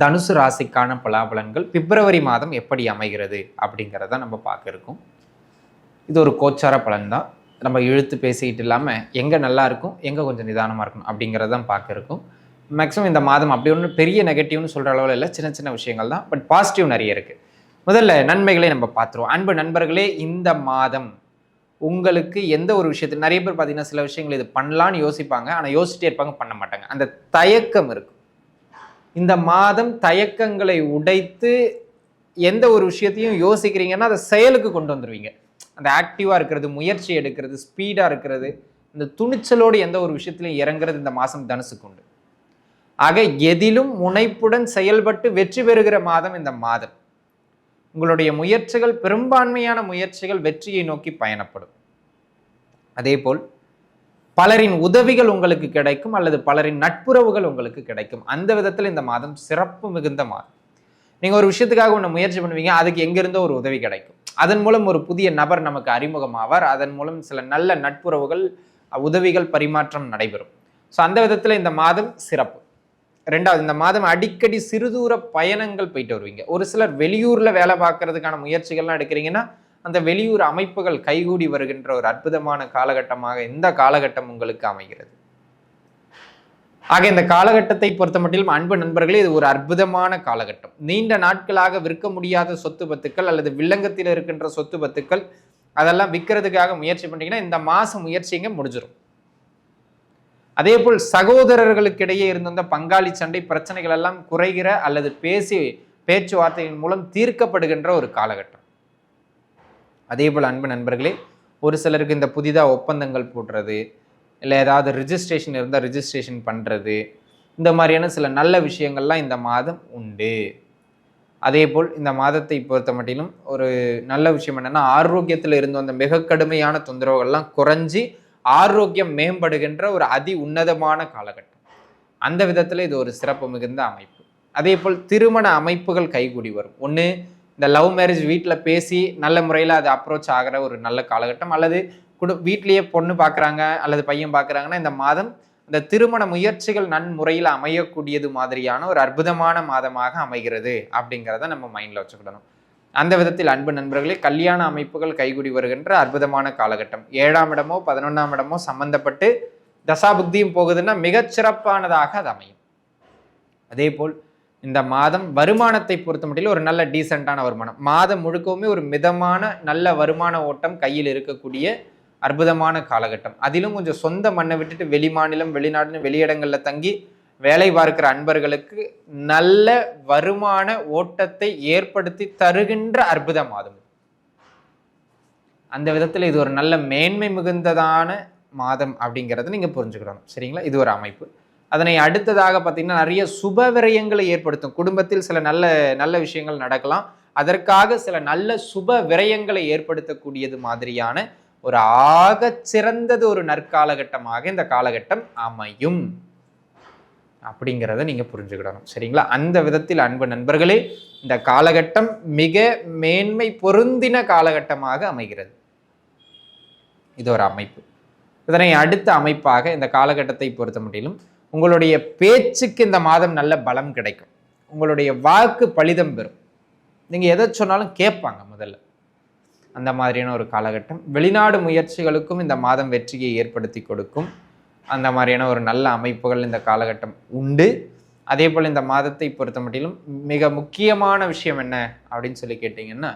தனுசு ராசிக்கான பலாபலன்கள் பிப்ரவரி மாதம் எப்படி அமைகிறது அப்படிங்கிறத நம்ம பார்க்க இருக்கோம். இது ஒரு கோச்சார பலன் தான் நம்ம இழுத்து பேசிக்கிட்டு இல்லாமல் எங்கே நல்லா இருக்கும் எங்கே கொஞ்சம் நிதானமாக இருக்கணும் அப்படிங்கிறதான் பார்க்க இருக்கும். மேக்ஸிமம் இந்த மாதம் அப்படி ஒன்றும் பெரிய நெகட்டிவ்னு சொல்கிற அளவில் இல்லை சின்ன சின்ன விஷயங்கள் தான் பட் பாசிட்டிவ் நிறைய இருக்குது முதல்ல நன்மைகளை நம்ம பார்த்துருவோம். அன்பு நண்பர்களே இந்த மாதம் உங்களுக்கு எந்த ஒரு விஷயத்தில் நிறைய பேர் பார்த்தீங்கன்னா சில விஷயங்கள் இது பண்ணலான்னு யோசிப்பாங்க ஆனால் யோசிச்சிட்டே இருப்பாங்க பண்ண மாட்டாங்க. அந்த தயக்கம் இருக்கும் இந்த மாதம் தயக்கங்களை உடைத்து எந்த ஒரு விஷயத்தையும் யோசிக்கிறீங்கன்னா அதை செயலுக்கு கொண்டு வந்துடுவீங்க அந்த ஆக்டிவாக இருக்கிறது முயற்சி எடுக்கிறது ஸ்பீடாக இருக்கிறது இந்த துணிச்சலோடு எந்த ஒரு விஷயத்திலையும் இறங்குறது இந்த மாதம் தனுசுக்கு உண்டு. ஆக எதிலும் முனைப்புடன் செயல்பட்டு வெற்றி பெறுகிற மாதம் இந்த மாதம். உங்களுடைய முயற்சிகள் பெரும்பான்மையான முயற்சிகள் வெற்றியை நோக்கி பயணப்படும். அதேபோல் பலரின் உதவிகள் உங்களுக்கு கிடைக்கும் அல்லது பலரின் நட்புறவுகள் உங்களுக்கு கிடைக்கும். அந்த விதத்தில் இந்த மாதம் சிறப்பு மிகுந்த மாதம். நீங்கள் ஒரு விஷயத்துக்காக ஒன்று முயற்சி பண்ணுவீங்க அதுக்கு எங்கிருந்தோ ஒரு உதவி கிடைக்கும். அதன் மூலம் ஒரு புதிய நபர் நமக்கு அறிமுகமாவார். அதன் மூலம் சில நல்ல நட்புறவுகள் உதவிகள் பரிமாற்றம் நடைபெறும். ஸோ அந்த விதத்தில் இந்த மாதம் சிறப்பு. ரெண்டாவது இந்த மாதம் அடிக்கடி சிறுதூர பயணங்கள் போயிட்டு வருவீங்க. ஒரு சிலர் வெளியூரில் வேலை பார்க்கறதுக்கான முயற்சிகள்லாம் எடுக்கிறீங்கன்னா அந்த வெளியூர் அமைப்புகள் கைகூடி வருகின்ற ஒரு அற்புதமான காலகட்டமாக இந்த காலகட்டம் உங்களுக்கு அமைகிறது. ஆக இந்த காலகட்டத்தை பொறுத்த மட்டிலும் அன்பு நண்பர்களே இது ஒரு அற்புதமான காலகட்டம். நீண்ட நாட்களாக விற்க முடியாத சொத்து பத்துக்கள் அல்லது வில்லங்கத்தில் இருக்கின்ற சொத்து பத்துக்கள் அதெல்லாம் விற்கிறதுக்காக முயற்சி பண்ணீங்கன்னா இந்த மாசம் முயற்சிங்க முடிஞ்சிடும் அதே போல் சகோதரர்களுக்கிடையே இருந்த பங்காளி சண்டை பிரச்சனைகள் எல்லாம் குறைகிற அல்லது பேசி பேச்சுவார்த்தையின் மூலம் தீர்க்கப்படுகின்ற ஒரு காலகட்டம். அதே போல் அன்பு நண்பர்களே ஒரு சிலருக்கு இந்த புதிதாக ஒப்பந்தங்கள் போடுறது இல்லை ஏதாவது ரிஜிஸ்ட்ரேஷன் இருந்தால் ரிஜிஸ்ட்ரேஷன் பண்ணுறது இந்த மாதிரியான சில நல்ல விஷயங்கள்லாம் இந்த மாதம் உண்டு. அதே போல் இந்த மாதத்தை பொறுத்த மட்டிலும் ஒரு நல்ல விஷயம் என்னென்னா ஆரோக்கியத்தில் இருந்து வந்த மிக கடுமையான தொந்தரவுகள்லாம் குறைஞ்சி ஆரோக்கியம் மேம்படுகின்ற ஒரு அதி உன்னதமான காலகட்டம். அந்த விதத்தில் இது ஒரு சிறப்பு மிகுந்த அமைப்பு. அதே போல் திருமண அமைப்புகள் கைகூடி வரும். ஒன்று இந்த லவ் மேரேஜ் வீட்டில் பேசி நல்ல முறையில் அது அப்ரோச் ஆகிற ஒரு நல்ல காலகட்டம். அல்லது குடு வீட்லேயே பொண்ணு பார்க்குறாங்க அல்லது பையன் பார்க்குறாங்கன்னா இந்த மாதம் இந்த திருமண முயற்சிகள் நன்முறையில் அமையக்கூடியது மாதிரியான ஒரு அற்புதமான மாதமாக அமைகிறது அப்படிங்கிறத நம்ம மைண்டில் வச்சுக்கிடணும். அந்த விதத்தில் அன்பு நண்பர்களே கல்யாண அமைப்புகள் கைகூடி வருகின்ற அற்புதமான காலகட்டம். ஏழாம் இடமோ பதினொன்றாம் இடமோ சம்பந்தப்பட்டு தசாபுக்தியும் போகுதுன்னா மிகச்சிறப்பானதாக அது அமையும். அதே போல் இந்த மாதம் வருமானத்தை பொறுத்த மட்டும் ஒரு நல்ல டீசெண்டான வருமானம். மாதம் முழுக்கவுமே ஒரு மிதமான நல்ல வருமான ஓட்டம் கையில் இருக்கக்கூடிய அற்புதமான காலகட்டம். அதிலும் கொஞ்சம் சொந்த மண்ணை விட்டுட்டு வெளி மாநிலம் வெளிநாடுன்னு வெளியிடங்களில் தங்கி வேலை பார்க்கிற அன்பர்களுக்கு நல்ல வருமான ஓட்டத்தை ஏற்படுத்தி தருகின்ற அற்புத மாதம். அந்த விதத்தில் இது ஒரு நல்ல மேன்மை மிகுந்ததான மாதம் அப்படிங்கிறத நீங்கள் புரிஞ்சுக்கிடணும். சரிங்களா? இது ஒரு அமைப்பு. அதனை அடுத்ததாக பார்த்தீங்கன்னா நிறைய சுப விரயங்களை ஏற்படுத்தும். குடும்பத்தில் சில நல்ல நல்ல விஷயங்கள் நடக்கலாம். அதற்காக சில நல்ல சுப விரயங்களை ஏற்படுத்தக்கூடியது மாதிரியான ஒரு ஆக சிறந்தது ஒரு நற்காலகட்டமாக இந்த காலகட்டம் அமையும். அப்படிங்கிறத நீங்க புரிஞ்சுக்கிடணும். சரிங்களா? அந்த விதத்தில் அன்பு நண்பர்களே இந்த காலகட்டம் மிக மேன்மை பொருந்தின காலகட்டமாக அமைகிறது. இது ஒரு அமைப்பு. இதனை அடுத்த அமைப்பாக இந்த காலகட்டத்தை பொறுத்த முடியலும் உங்களுடைய பேச்சுக்கு இந்த மாதம் நல்ல பலம் கிடைக்கும். உங்களுடைய வாக்கு பலிதம் பெறும். நீங்கள் எதை சொன்னாலும் கேட்பாங்க முதல்ல. அந்த மாதிரியான ஒரு காலகட்டம். வெளிநாடு முயற்சிகளுக்கும் இந்த மாதம் வெற்றியை ஏற்படுத்தி கொடுக்கும். அந்த மாதிரியான ஒரு நல்ல அமைப்புகள் இந்த காலகட்டம் உண்டு. அதே போல் இந்த மாதத்தை பொறுத்த மட்டிலும் மிக முக்கியமான விஷயம் என்ன அப்படின்னு சொல்லி கேட்டிங்கன்னா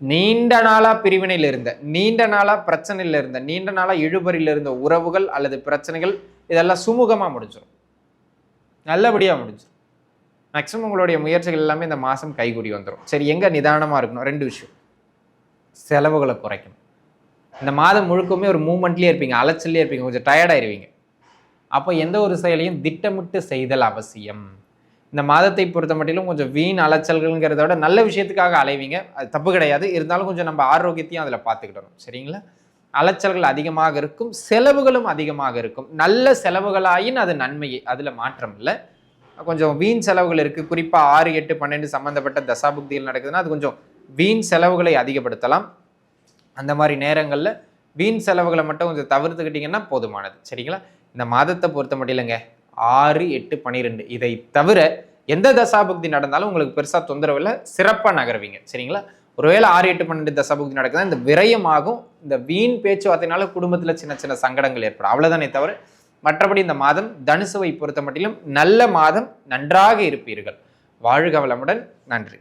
நீண்ட நாளாக பிரிவினையில் இருந்த நீண்ட நாளாக பிரச்சனையில் இருந்த நீண்ட நாளாக இழுபறியில் இருந்த உறவுகள் அல்லது பிரச்சனைகள் இதெல்லாம் சுமூகமாக முடிஞ்சிடும் நல்லபடியாக முடிஞ்சிடும் மேக்ஸிமம் உங்களுடைய முயற்சிகள் எல்லாமே இந்த மாதம் கைகூடி வந்துடும் சரி எங்கே நிதானமாக இருக்கணும்? ரெண்டு விஷயம். செலவுகளை குறைக்கணும். இந்த மாதம் முழுக்கமே ஒரு மூமெண்ட்லேயே இருப்பீங்க அலைச்சல்லே இருப்பீங்க கொஞ்சம் டயர்டாயிருவீங்க அப்போ எந்த ஒரு செயலையும் திட்டமிட்டு செய்தல் அவசியம். இந்த மாதத்தை பொறுத்த மட்டிலும் கொஞ்சம் வீண் அலைச்சல்கள்ங்கிறத விட நல்ல விஷயத்துக்காக அலைவீங்க. அது தப்பு கிடையாது. இருந்தாலும் கொஞ்சம் நம்ம ஆரோக்கியத்தையும் அதில் பார்த்துக்கிடணும். சரிங்களா? அலைச்சல்கள் அதிகமாக இருக்கும் செலவுகளும் அதிகமாக இருக்கும். நல்ல செலவுகளாயின் அது நன்மையே அதில் மாற்றம் இல்லை. கொஞ்சம் வீண் செலவுகள் இருக்குது குறிப்பாக ஆறு எட்டு பன்னெண்டு சம்மந்தப்பட்ட தசாபுக்திகள் நடக்குதுன்னா அது கொஞ்சம் வீண் செலவுகளை அதிகப்படுத்தலாம். அந்த மாதிரி நேரங்களில் வீண் செலவுகளை மட்டும் கொஞ்சம் தவிர்த்துக்கிட்டிங்கன்னா போதுமானது. சரிங்களா? இந்த மாதத்தை பொறுத்த மட்டும் இல்லைங்க. ஆறு எட்டு பன்னிரெண்டு இதை தவிர எந்த தசாபுக்தி நடந்தாலும் உங்களுக்கு பெருசாக தொந்தரவு இல்லை. சிறப்பாக நகருவீங்க. சரிங்களா? ஒருவேளை ஆறு எட்டு பன்னெண்டு தசாபுக்தி நடக்குதுன்னா இந்த விரயமாகும். இந்த வீண் பேச்சுவார்த்தையினால குடும்பத்தில் சின்ன சின்ன சங்கடங்கள் ஏற்படும். அவ்வளோதானே தவிர மற்றபடி இந்த மாதம் தனுசுவை பொறுத்த மட்டிலும் நல்ல மாதம் நன்றாக இருப்பீர்கள். வாழ்க வளமுடன். நன்றி.